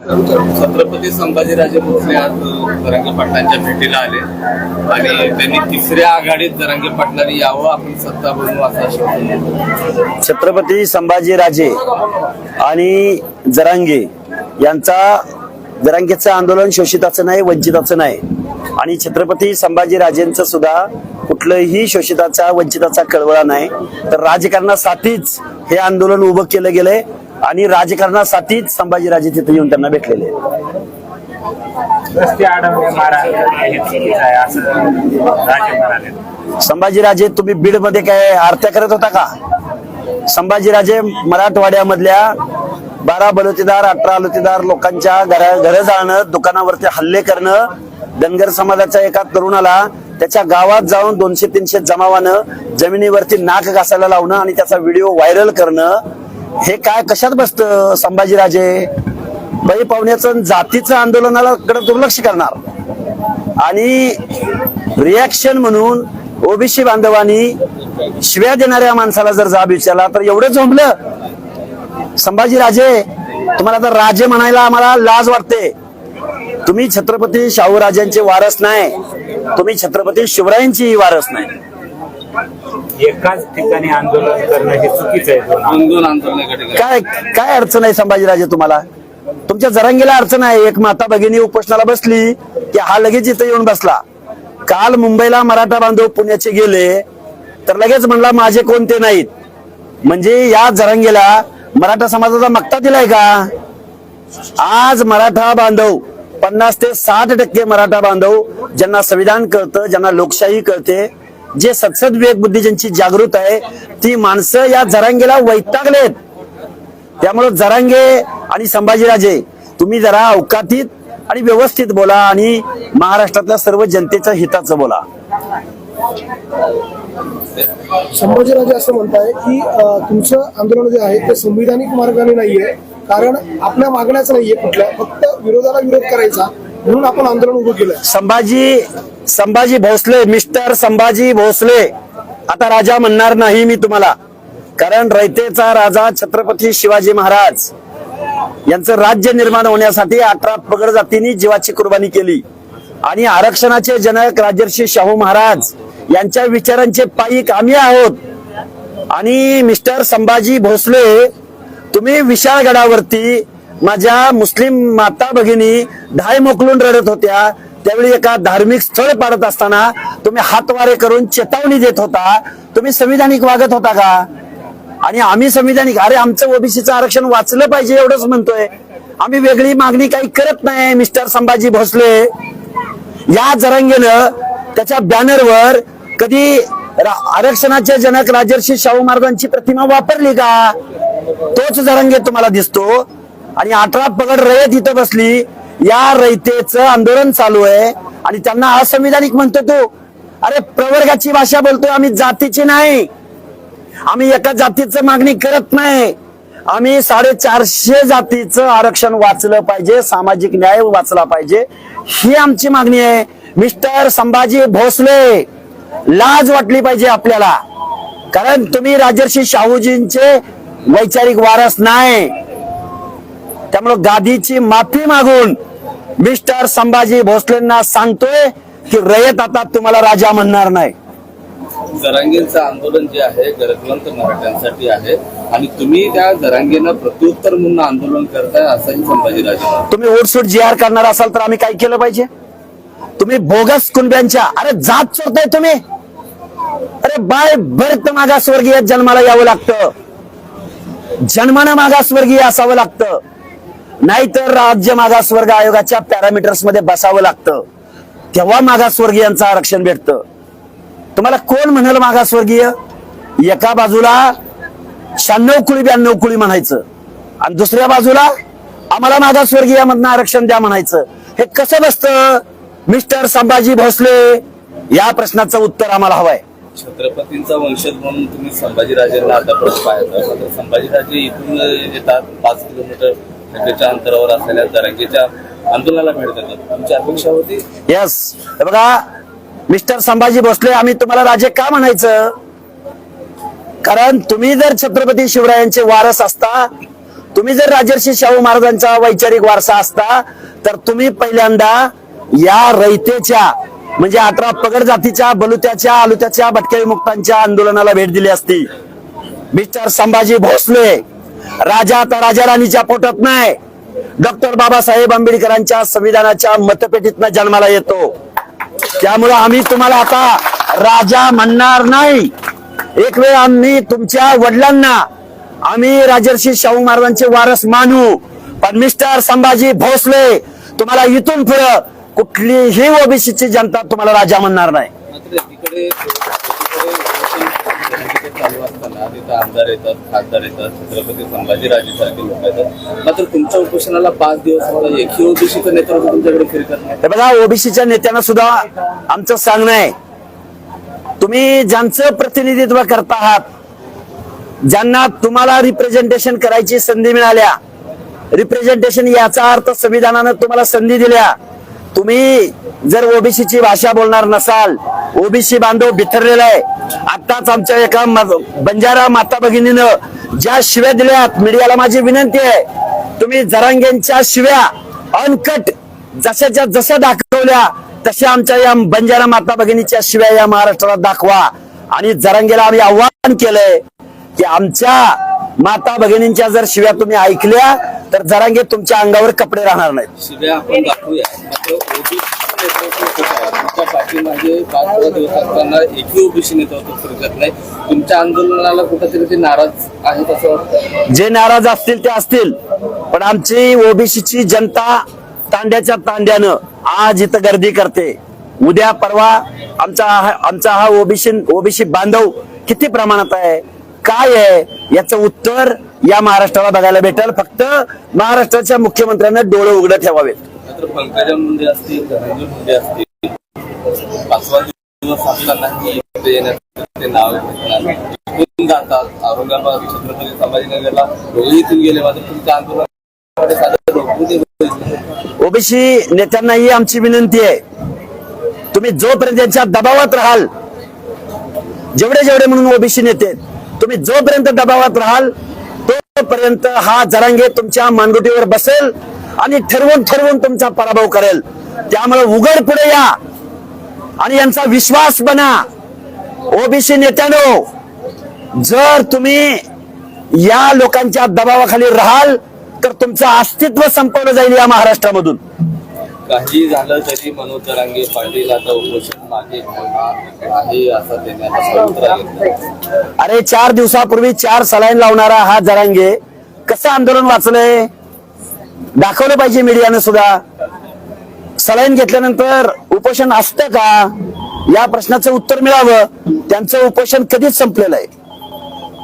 छत्रपती संभाजीराजे भोसले आज जरांगे पाटलांच्या भेटीला आले. आणि त्यांनी तिसऱ्या आघाडीत जरांगे पाटलांनी यावं आपण सत्ता बनवू असा छत्रपती संभाजीराजे आणि जरांगे यांचा जरांगेचं आंदोलन शोषिताचं नाही वंचिताचं नाही. आणि छत्रपती संभाजीराजेंचं सुद्धा कुठलंही शोषिताचा वंचिताचा कळवळा नाही. तर राजकारणासाठीच हे आंदोलन उभं केलं गेलंय. आणि राजकारणासाठीच संभाजीराजे तिथे येऊन त्यांना भेटलेले संभाजीराजे तुम्ही बीडमध्ये काय आरत्या करत होता का? संभाजीराजे मराठवाड्यामधल्या बारा बलुतेदार अठरा बलुतेदार लोकांच्या घरा घर जाणं दुकानावरती हल्ले करणं धनगर समाजाच्या एका तरुणाला त्याच्या गावात जाऊन दोनशे तीनशे जमावानं जमिनीवरती नाक घासायला लावणं आणि त्याचा व्हिडिओ व्हायरल करणं हे काय कशात बसतं संभाजीराजे? बळी पाहुण्याचं जातीचं आंदोलनाला कडे दुर्लक्ष करणार. आणि रिॲक्शन म्हणून ओबीसी बांधवांनी शिव्या देणाऱ्या माणसाला जर जाब विचारला तर एवढं झोंबलं. संभाजीराजे तुम्हाला तर राजे म्हणायला आम्हाला लाज वाटते. तुम्ही छत्रपती शाहूराजांचे वारस नाही. तुम्ही छत्रपती शिवरायांची वारस नाही. एकाच ठिकाणी आंदोलन करणं हे चुकीचं आहे. काय काय अडचण आहे संभाजीराजे तुम्हाला? तुमच्या जरांगीला अडचण आहे. एक माता भगिनी उपोषणाला बसली की हा लगेच इथं येऊन बसला. काल मुंबईला मराठा बांधव पुण्याचे गेले तर लगेच म्हणला माझे कोणते नाहीत. म्हणजे या जरांगीला मराठा समाजाचा मक्ता दिलाय का? आज मराठा बांधव पन्नास ते साठ टक्के मराठा बांधव ज्यांना संविधान कळतं ज्यांना लोकशाही कळते जे सत्सद विवेक बुद्धी ज्यांची जागृत आहे ती माणसं या जरांगेला वैतागलेत. त्यामुळे जरांगे आणि संभाजीराजे तुम्ही जरा अवकातीत आणि व्यवस्थित बोला आणि महाराष्ट्रातल्या सर्व जनतेच्या हिताचं बोला. संभाजीराजे असं म्हणताय की तुमचं आंदोलन जे आहे ते संविधानिक मार्गाने नाहीये. कारण आपल्या मागण्याच नाहीये कुठल्या. फक्त विरोधाला विरोध करायचा. म्हणून आपण आंदोलन उभं केलं संभाजी संभाजी भोसले मिस्टर संभाजी भोसले आता राजा म्हणणार नाही मी तुम्हाला. कारण रयतेचा राजा छत्रपती शिवाजी महाराज यांचं राज्य निर्माण होण्यासाठी अठरा पगड जातींनी जीवाची कुर्बानी केली. आणि आरक्षणाचे जनक राजर्षी शाहू महाराज यांच्या विचारांचे पायी आम्ही आहोत. आणि मिस्टर संभाजी भोसले तुम्ही विशाळगडावरती माझ्या मुस्लिम माता भगिनी ढाय मोकलून रडत होत्या. त्यावेळी एका धार्मिक स्थळ पाडत असताना तुम्ही हातवारे करून चेतावणी देत होता. तुम्ही संविधानिक वागत होता का? आणि आम्ही संविधानिक अरे आमचं ओबीसीचं आरक्षण वाचलं पाहिजे एवढंच म्हणतोय. आम्ही वेगळी मागणी काही करत नाही मिस्टर संभाजी भोसले. या जरांगेनं त्याच्या बॅनरवर कधी रा- जनक राजर्षी शाहू महाराजांची प्रतिमा वापरली का? तोच जरंगे तुम्हाला दिसतो. आणि अठरा पगड रयत इथं बसली. या रयतेचं आंदोलन चालू आहे. आणि त्यांना असंविधानिक म्हणतो तू. अरे प्रवर्गाची भाषा बोलतोय आम्ही जातीची नाही. आम्ही एका जातीचं मागणी करत नाही. आम्ही साडेचारशे जातीचं आरक्षण वाचलं पाहिजे सामाजिक न्याय वाचला पाहिजे. ही आमची मागणी आहे. मिस्टर संभाजी भोसले लाज वाटली पाहिजे आपल्याला. कारण तुम्ही राजर्षी शाहूजींचे वैचारिक वारस नाही. त्यामुळे गादीची माफी मागून मिस्टर संभाजी भोसलेंना सांगतोय की रयत आता तुम्हाला राजा म्हणणार नाही. जरांगेंचं आंदोलन जे आहे गरजवंत मराठ्यांसाठी आहे आणि तुम्ही त्या जरांगेनं प्रत्युत्तर म्हणून आंदोलन करताय असंही संभाजीराजे म्हणाले. तुम्ही ओटसूट जी आर करणार असाल तर आम्ही काय केलं पाहिजे? तुम्ही बोगस कुणब्यांच्या अरे जात चोरताय तुम्ही. अरे बाय भरत मागासवर्गीय जन्माला यावं लागतं. जन्मानं मागासवर्गीय असावं लागतं. नाहीतर राज्य मागासवर्ग आयोगाच्या पॅरामीटर्समध्ये बसावं लागतं. तेव्हा मागासवर्गीयांचं आरक्षण भेटतं. तुम्हाला कोण म्हणाल मागासवर्गीय एका बाजूला शहाण्णव कुळी ब्याण्णव कुळी म्हणायचं. आणि दुसऱ्या बाजूला आम्हाला मागासवर्गीयामधनं आरक्षण द्या म्हणायचं. हे कसं बसतं? मिस्टर संभाजी भोसले या प्रश्नाचं उत्तर आम्हाला हवंय. छत्रपतींचा वंशज म्हणून तुम्ही संभाजीराजेंना आता परत संभाजीराजे इथून येतात पाच किलोमीटर त्याच्या अंतरावर असलेल्या जरांगेच्या आंदोलनाला भेट देतात. तुमची अपेक्षा होती येस बघा मिस्टर संभाजी भोसले आम्ही तुम्हाला राजे का म्हणायचं? कारण तुम्ही जर छत्रपती शिवरायांचे वारस असता तुम्ही जर राजर्षी शाहू महाराजांचा वैचारिक वारसा असता तर तुम्ही पहिल्यांदा या रयतेच्या म्हणजे अठरा पगड जातीच्या बलुत्याच्या आलुत्याच्या भटक्या विमुक्तांच्या आंदोलनाला भेट दिली असती. मिस्टर संभाजी भोसले राजा आता राजा राणीच्या पोटात नाही. डॉक्टर बाबासाहेब आंबेडकरांच्या संविधानाच्या मतपेटीतनं जन्माला येतो. त्यामुळे आम्ही तुम्हाला आता राजा म्हणणार नाही. एक वेळ आम्ही तुमच्या वडिलांना आम्ही राजर्षी शाहू महाराजांचे वारस मानू. पण मिस्टर संभाजी भोसले तुम्हाला इथून पुढं कुठलीही ओबीसीची जनता तुम्हाला राजा म्हणणार नाही मात्र एकीकडे एकीकडे इलेक्शन चालू असताना तिथं आमदार येतात खासदार येतात छत्रपती संभाजीराजे सारखे लोक येतात. मात्र तुमच्या उपोषणाला पाच दिवस मला एकही ओबीसीचं नेतृत्व तुमच्याकडे फिरकत नाही. हे बघा ओबीसीच्या नेत्यांना सुद्धा आमचं सांगणं आहे. तुम्ही ज्यांचं प्रतिनिधित्व करता आहात ज्यांना तुम्हाला रिप्रेझेंटेशन करायची संधी मिळाल्या रिप्रेझेंटेशन याचा अर्थ संविधानानं तुम्हाला संधी दिल्या तुम्ही जर ओबीसीची भाषा बोलणार नसाल ओबीसी बांधव बिथरलेला आहे. आताच आमच्या एका बंजारा माता भगिनीनं ज्या शिव्या दिल्यात मीडियाला माझी विनंती आहे तुम्ही जरांगेंच्या शिव्या अनकट जशाच्या जशा दाखवल्या तशा आमच्या या बंजारा माता भगिनीच्या शिव्या या महाराष्ट्राला दाखवा. आणि जरांगेला आम्ही आव्हान केलंय की आमच्या माता भगिनींच्या जर शिव्या तुम्ही ऐकल्या तर जरांगे तुमच्या अंगावर कपडे राहणार नाहीत. शिव्या आपण दाखवूया मात्र ओबीसीचं नेतृत्व कसं आहे तुमच्या पाठीमागे पाच सहा दिवस असताना एकही ओबीसी नेतृत्व फिरकत नाही. तुमच्या आंदोलनाला कुठेतरी ते नाराज आहेत असं वाटतं जे नाराज असतील ते असतील. पण आमची ओबीसीची जनता तांड्याच्या तांड्यानं आज इथं गर्दी करते. उद्या परवा आमचा हा- आमचा हा ओबीसी ओबीसी बांधव किती प्रमाणात आहे? काय आहे? याचं उत्तर या महाराष्ट्राला बघायला भेटेल. फक्त महाराष्ट्राच्या मुख्यमंत्र्यांना डोळे उघडे ठेवावेत. मात्र पंकजा मुंडे असतील धनंजय मुंडे असतील पाचवा दिवस असतानाही इथे येण्याचं ते नाव घेतणार इथून जातात. औरंगाबाद छत्रपती संभाजीनगरला दोघे इथून गेले. मात्र तुमच्या आंदोलनाकडे साधं रोखू दे ओबीसी नेत्यांना ही आमची विनंती आहे. तुम्ही जोपर्यंत त्यांच्या दबावात राहाल जेवढे जेवढे म्हणून ओबीसी नेते तुम्ही जोपर्यंत दबावात राहाल तोपर्यंत हा जरांगे तुमच्या मानगुटीवर बसेल आणि ठरवून ठरवून तुमचा पराभव करेल. त्यामुळे उघड पुढे या आणि यांचा विश्वास बना. ओबीसी नेत्यानो जर तुम्ही या लोकांच्या दबावाखाली राहाल तर तुमचं अस्तित्व संपवलं जाईल या महाराष्ट्रामधून. काही झालं तरी मनोज जरांगे पाटील आता उपोषण मागे आहे असं देण्याचा अरे चार दिवसापूर्वी चार सलाईन लावणारा हा जरांगे कसं आंदोलन वाचलंय? दाखवलं पाहिजे मीडियानं सुद्धा. सलाईन घेतल्यानंतर उपोषण असतं का? या प्रश्नाचं उत्तर मिळावं. त्यांचं उपोषण कधीच संपलेलं आहे.